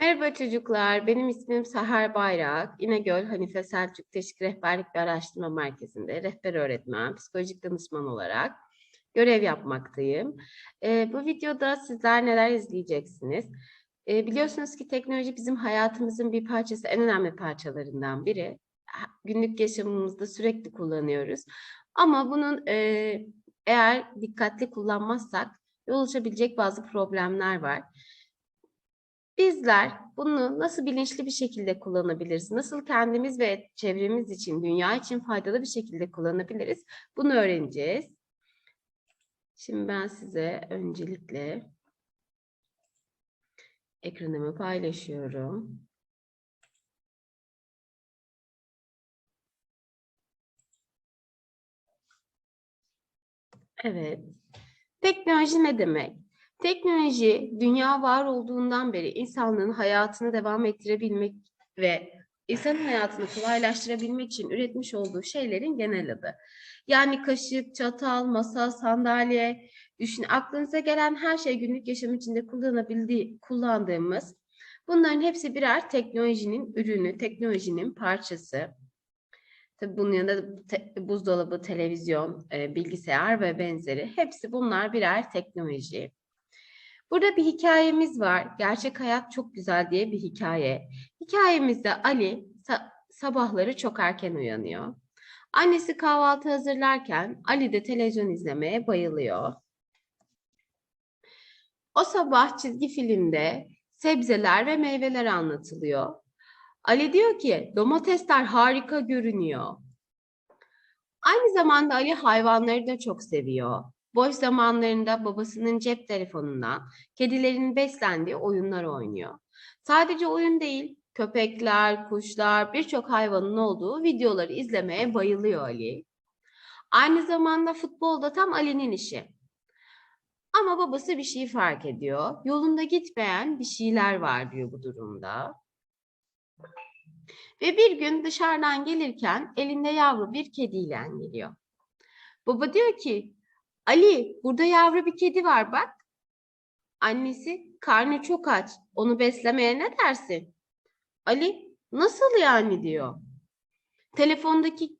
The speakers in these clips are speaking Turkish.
Merhaba çocuklar, benim ismim Seher Bayrak. İnegöl Hanife Selçuk Teşvik Rehberlik ve Araştırma Merkezi'nde rehber öğretmen, psikolojik danışman olarak görev yapmaktayım. Ee, bu videoda sizler neler izleyeceksiniz? Ee, biliyorsunuz ki teknoloji bizim hayatımızın bir parçası, en önemli parçalarından biri. Günlük yaşamımızda sürekli kullanıyoruz. Ama bunun e, eğer dikkatli kullanmazsak yol bazı problemler var. Bizler bunu nasıl bilinçli bir şekilde kullanabiliriz? Nasıl kendimiz ve çevremiz için, dünya için faydalı bir şekilde kullanabiliriz? Bunu öğreneceğiz. Şimdi ben size öncelikle ekranımı paylaşıyorum. Evet. Teknoloji ne demek? Teknoloji dünya var olduğundan beri insanlığın hayatını devam ettirebilmek ve insan hayatını kolaylaştırabilmek için üretmiş olduğu şeylerin genel adı. Yani kaşık, çatal, masa, sandalye, düşün aklınıza gelen her şey günlük yaşam içinde kullanabildiği, kullandığımız bunların hepsi birer teknolojinin ürünü, teknolojinin parçası. Tabii bunun yanında te- buzdolabı, televizyon, e, bilgisayar ve benzeri hepsi bunlar birer teknoloji. Burada bir hikayemiz var. Gerçek hayat çok güzel diye bir hikaye. Hikayemizde Ali sa- sabahları çok erken uyanıyor. Annesi kahvaltı hazırlarken Ali de televizyon izlemeye bayılıyor. O sabah çizgi filmde sebzeler ve meyveler anlatılıyor. Ali diyor ki domatesler harika görünüyor. Aynı zamanda Ali hayvanları da çok seviyor. Boş zamanlarında babasının cep telefonundan kedilerin beslendiği oyunlar oynuyor. Sadece oyun değil, köpekler, kuşlar, birçok hayvanın olduğu videoları izlemeye bayılıyor Ali. Aynı zamanda futbolda tam Ali'nin işi. Ama babası bir şey fark ediyor. Yolunda gitmeyen bir şeyler var diyor bu durumda. Ve bir gün dışarıdan gelirken elinde yavru bir kediyle geliyor. Baba diyor ki, Ali burada yavru bir kedi var bak. Annesi karnı çok aç. Onu beslemeye ne dersin? Ali nasıl yani diyor. Telefondaki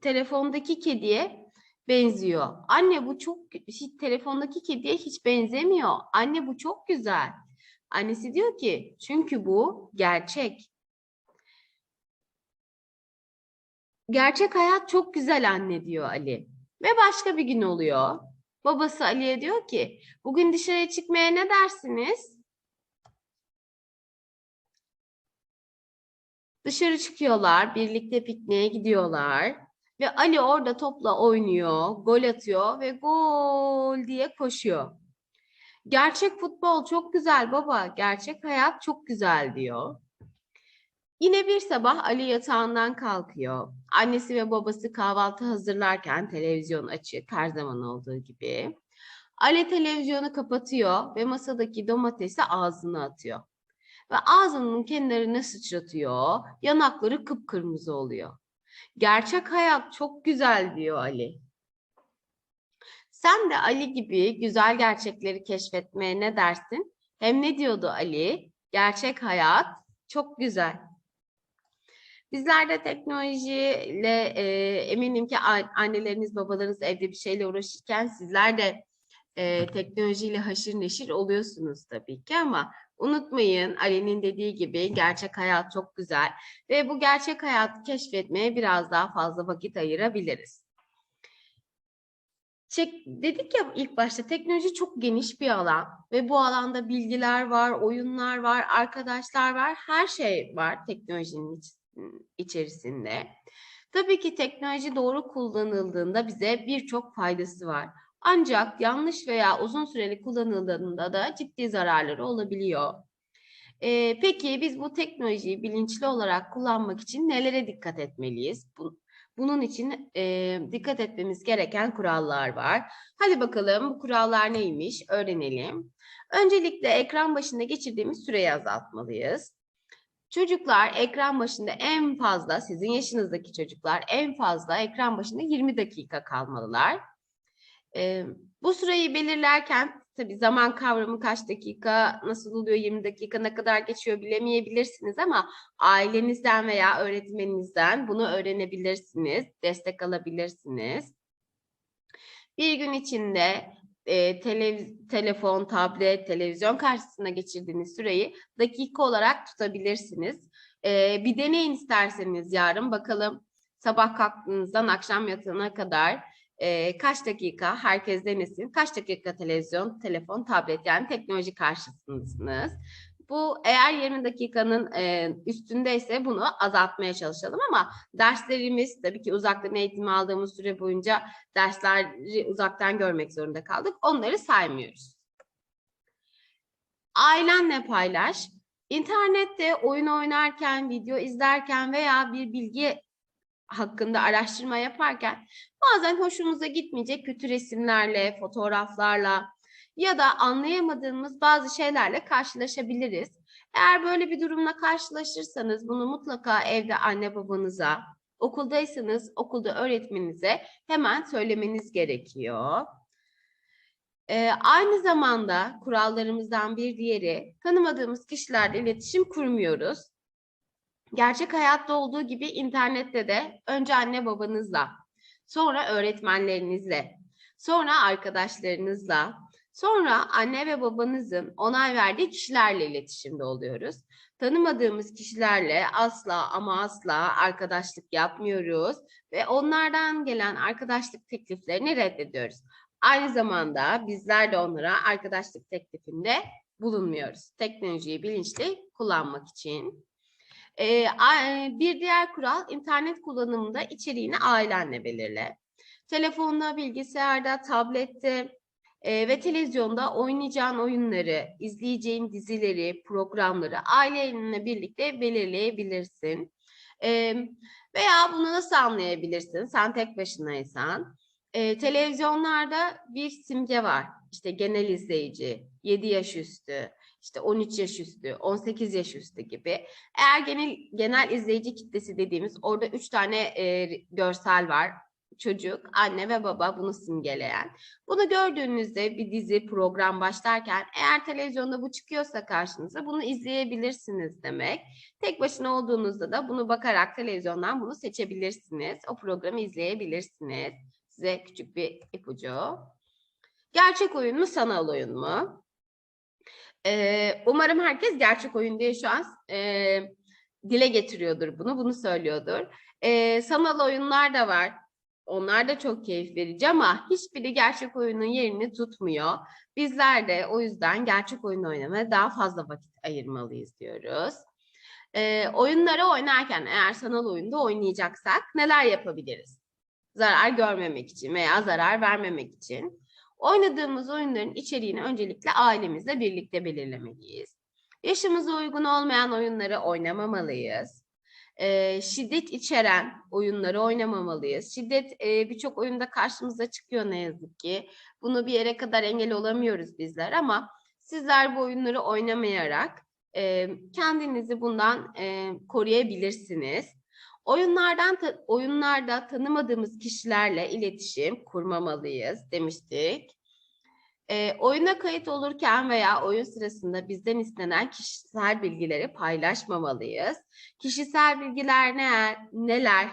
telefondaki kediye benziyor. Anne bu çok hiç- telefondaki kediye hiç benzemiyor. Anne bu çok güzel. Annesi diyor ki çünkü bu gerçek. Gerçek hayat çok güzel anne diyor Ali. Ve başka bir gün oluyor. Babası Ali'ye diyor ki bugün dışarıya çıkmaya ne dersiniz? Dışarı çıkıyorlar, birlikte pikniğe gidiyorlar. Ve Ali orada topla oynuyor, gol atıyor ve gol diye koşuyor. Gerçek futbol çok güzel baba, gerçek hayat çok güzel diyor. Yine bir sabah Ali yatağından kalkıyor. Annesi ve babası kahvaltı hazırlarken televizyon açık her zaman olduğu gibi. Ali televizyonu kapatıyor ve masadaki domatesi ağzına atıyor. Ve ağzının kenarını sıçratıyor. Yanakları kıpkırmızı oluyor. Gerçek hayat çok güzel diyor Ali. Sen de Ali gibi güzel gerçekleri keşfetmeye ne dersin? Hem ne diyordu Ali? Gerçek hayat çok güzel. Bizler de teknolojiyle e, eminim ki anneleriniz, babalarınız evde bir şeyle uğraşırken sizler de e, teknolojiyle haşır neşir oluyorsunuz tabii ki ama unutmayın Ali'nin dediği gibi gerçek hayat çok güzel ve bu gerçek hayatı keşfetmeye biraz daha fazla vakit ayırabiliriz. Çek, dedik ya ilk başta teknoloji çok geniş bir alan ve bu alanda bilgiler var, oyunlar var, arkadaşlar var, her şey var teknolojinin iç- içerisinde. Tabii ki teknoloji doğru kullanıldığında bize birçok faydası var. Ancak yanlış veya uzun süreli kullanıldığında da ciddi zararları olabiliyor. Ee, peki biz bu teknolojiyi bilinçli olarak kullanmak için nelere dikkat etmeliyiz? Bu- bunun için e, dikkat etmemiz gereken kurallar var. Hadi bakalım bu kurallar neymiş öğrenelim. Öncelikle ekran başında geçirdiğimiz süreyi azaltmalıyız. Çocuklar ekran başında en fazla, sizin yaşınızdaki çocuklar en fazla ekran başında 20 dakika kalmalılar. Ee, bu süreyi belirlerken tabii zaman kavramı kaç dakika, nasıl oluyor 20 dakika, ne kadar geçiyor bilemeyebilirsiniz ama ailenizden veya öğretmeninizden bunu öğrenebilirsiniz, destek alabilirsiniz. Bir gün içinde e, televiz- telefon, tablet, televizyon karşısında geçirdiğiniz süreyi dakika olarak tutabilirsiniz. E, bir deneyin isterseniz yarın bakalım sabah kalktığınızdan akşam yatağına kadar e, kaç dakika herkes denesin. Kaç dakika televizyon, telefon, tablet yani teknoloji karşısındasınız. Bu eğer 20 dakikanın e, üstündeyse bunu azaltmaya çalışalım ama derslerimiz tabii ki uzaktan eğitim aldığımız süre boyunca dersleri uzaktan görmek zorunda kaldık. Onları saymıyoruz. Ailenle paylaş. İnternette oyun oynarken, video izlerken veya bir bilgi hakkında araştırma yaparken bazen hoşumuza gitmeyecek kötü resimlerle, fotoğraflarla ya da anlayamadığımız bazı şeylerle karşılaşabiliriz. Eğer böyle bir durumla karşılaşırsanız bunu mutlaka evde anne babanıza, okuldaysanız okulda öğretmeninize hemen söylemeniz gerekiyor. Ee, aynı zamanda kurallarımızdan bir diğeri tanımadığımız kişilerle iletişim kurmuyoruz. Gerçek hayatta olduğu gibi internette de önce anne babanızla, sonra öğretmenlerinizle, sonra arkadaşlarınızla, sonra anne ve babanızın onay verdiği kişilerle iletişimde oluyoruz. Tanımadığımız kişilerle asla ama asla arkadaşlık yapmıyoruz ve onlardan gelen arkadaşlık tekliflerini reddediyoruz. Aynı zamanda bizler de onlara arkadaşlık teklifinde bulunmuyoruz. Teknolojiyi bilinçli kullanmak için. Ee, bir diğer kural internet kullanımında içeriğini ailenle belirle. Telefonda, bilgisayarda, tablette e, ve televizyonda oynayacağın oyunları, izleyeceğin dizileri, programları ailenle birlikte belirleyebilirsin. Ee, veya bunu nasıl anlayabilirsin? Sen tek başınaysan. Ee, televizyonlarda bir simge var. İşte genel izleyici, 7 yaş üstü, işte 13 yaş üstü, 18 yaş üstü gibi. Eğer genel genel izleyici kitlesi dediğimiz orada üç tane e, görsel var. Çocuk, anne ve baba bunu simgeleyen. Bunu gördüğünüzde bir dizi, program başlarken eğer televizyonda bu çıkıyorsa karşınıza bunu izleyebilirsiniz demek. Tek başına olduğunuzda da bunu bakarak televizyondan bunu seçebilirsiniz. O programı izleyebilirsiniz. Size küçük bir ipucu. Gerçek oyun mu, sanal oyun mu? Ee, umarım herkes gerçek oyun diye şu an e, dile getiriyordur bunu, bunu söylüyordur. Ee, sanal oyunlar da var. Onlar da çok keyif verici ama hiçbiri gerçek oyunun yerini tutmuyor. Bizler de o yüzden gerçek oyun oynamaya daha fazla vakit ayırmalıyız diyoruz. Ee, oyunları oynarken eğer sanal oyunda oynayacaksak neler yapabiliriz? Zarar görmemek için veya zarar vermemek için. Oynadığımız oyunların içeriğini öncelikle ailemizle birlikte belirlemeliyiz. Yaşımıza uygun olmayan oyunları oynamamalıyız. Ee, şiddet içeren oyunları oynamamalıyız. Şiddet e, birçok oyunda karşımıza çıkıyor ne yazık ki. Bunu bir yere kadar engel olamıyoruz bizler ama sizler bu oyunları oynamayarak e, kendinizi bundan e, koruyabilirsiniz. Oyunlardan oyunlarda tanımadığımız kişilerle iletişim kurmamalıyız demiştik. Ee, oyuna kayıt olurken veya oyun sırasında bizden istenen kişisel bilgileri paylaşmamalıyız. Kişisel bilgiler ne, neler?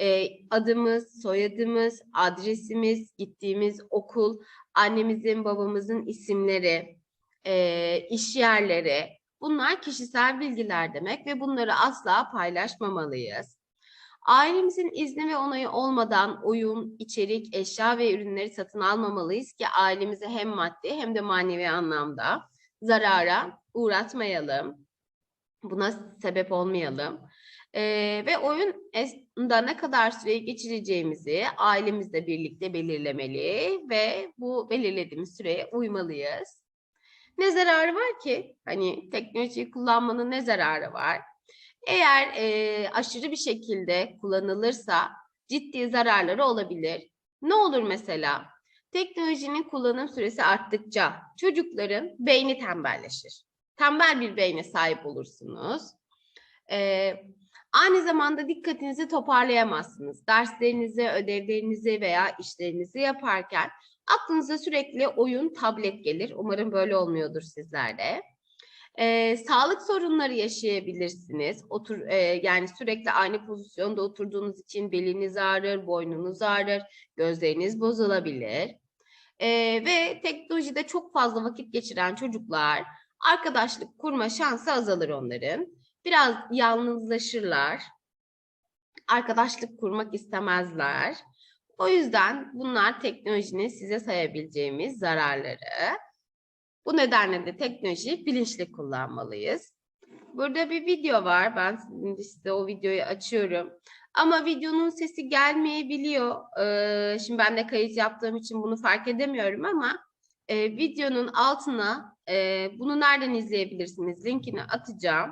Ee, adımız, soyadımız, adresimiz, gittiğimiz okul, annemizin, babamızın isimleri, e, iş yerleri. Bunlar kişisel bilgiler demek ve bunları asla paylaşmamalıyız. Ailemizin izni ve onayı olmadan oyun, içerik, eşya ve ürünleri satın almamalıyız ki ailemize hem maddi hem de manevi anlamda zarara uğratmayalım. Buna sebep olmayalım. Ee, ve oyunda ne kadar süreyi geçireceğimizi ailemizle birlikte belirlemeli ve bu belirlediğimiz süreye uymalıyız. Ne zararı var ki? Hani teknolojiyi kullanmanın ne zararı var? Eğer e, aşırı bir şekilde kullanılırsa ciddi zararları olabilir. Ne olur mesela? Teknolojinin kullanım süresi arttıkça çocukların beyni tembelleşir. Tembel bir beyne sahip olursunuz. E, aynı zamanda dikkatinizi toparlayamazsınız. Derslerinizi, ödevlerinizi veya işlerinizi yaparken aklınıza sürekli oyun, tablet gelir. Umarım böyle olmuyordur sizlerde. Ee, sağlık sorunları yaşayabilirsiniz. Otur, e, yani sürekli aynı pozisyonda oturduğunuz için beliniz ağrır, boynunuz ağrır, gözleriniz bozulabilir. Ee, ve teknolojide çok fazla vakit geçiren çocuklar arkadaşlık kurma şansı azalır onların. Biraz yalnızlaşırlar. Arkadaşlık kurmak istemezler. O yüzden bunlar teknolojinin size sayabileceğimiz zararları. Bu nedenle de teknolojiyi bilinçli kullanmalıyız. Burada bir video var. Ben size o videoyu açıyorum. Ama videonun sesi gelmeyebiliyor. Ee, şimdi ben de kayıt yaptığım için bunu fark edemiyorum ama e, videonun altına e, bunu nereden izleyebilirsiniz linkini atacağım.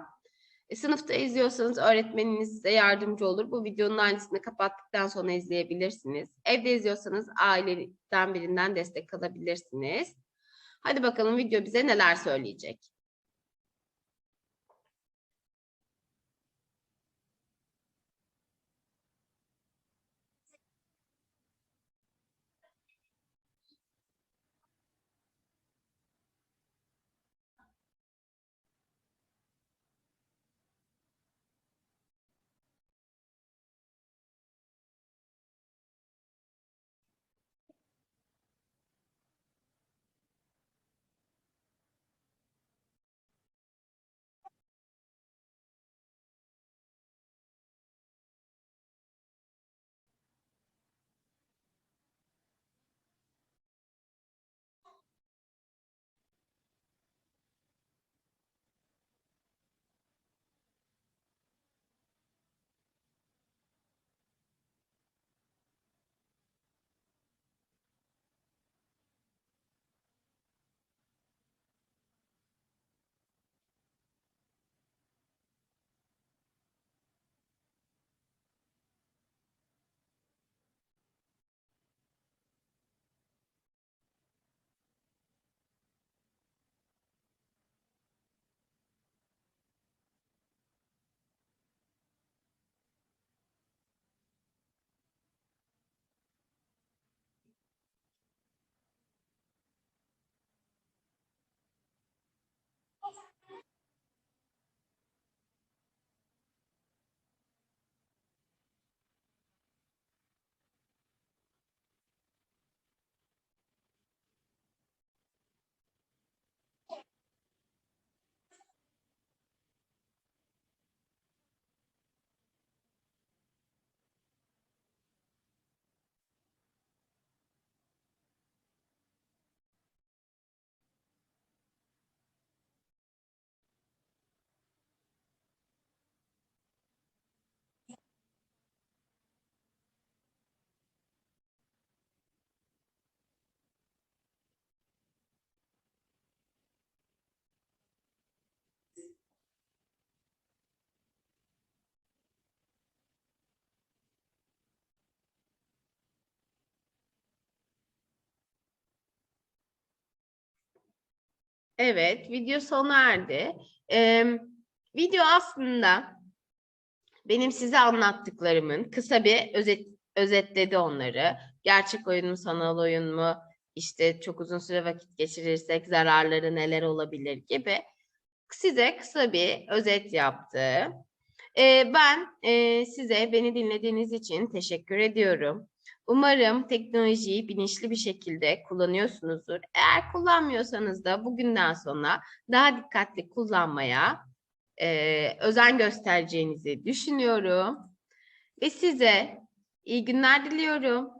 E, sınıfta izliyorsanız öğretmeniniz size yardımcı olur. Bu videonun aynısını kapattıktan sonra izleyebilirsiniz. Evde izliyorsanız aileden birinden destek alabilirsiniz. Hadi bakalım video bize neler söyleyecek. Evet, video sona erdi. Ee, video aslında benim size anlattıklarımın kısa bir özet özetledi onları. Gerçek oyun mu, sanal oyun mu, işte çok uzun süre vakit geçirirsek zararları neler olabilir gibi size kısa bir özet yaptı. Ee, ben e, size beni dinlediğiniz için teşekkür ediyorum. Umarım teknolojiyi bilinçli bir şekilde kullanıyorsunuzdur. Eğer kullanmıyorsanız da bugünden sonra daha dikkatli kullanmaya e, özen göstereceğinizi düşünüyorum. Ve size iyi günler diliyorum.